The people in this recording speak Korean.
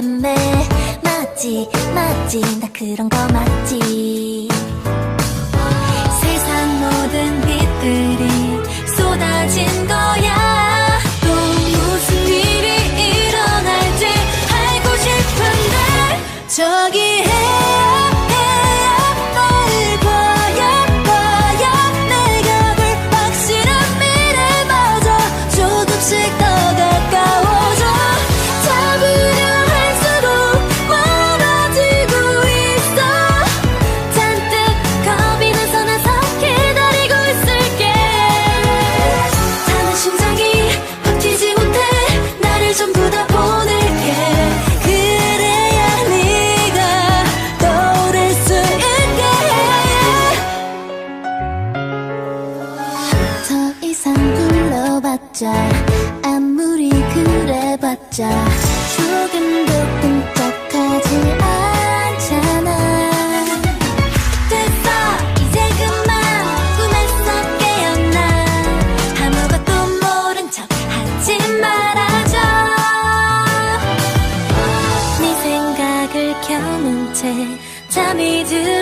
때문에 맞지 맞지. 나 그런 거 맞지. 이상 둘러봤자 아무리 그래봤자 조금도 꿈쩍하지 않잖아. 됐어 이제 그만. 꿈에서 깨어나. 아무것도 모른 척 하지 말아줘. 네 생각을 켜놓은 채 잠이 들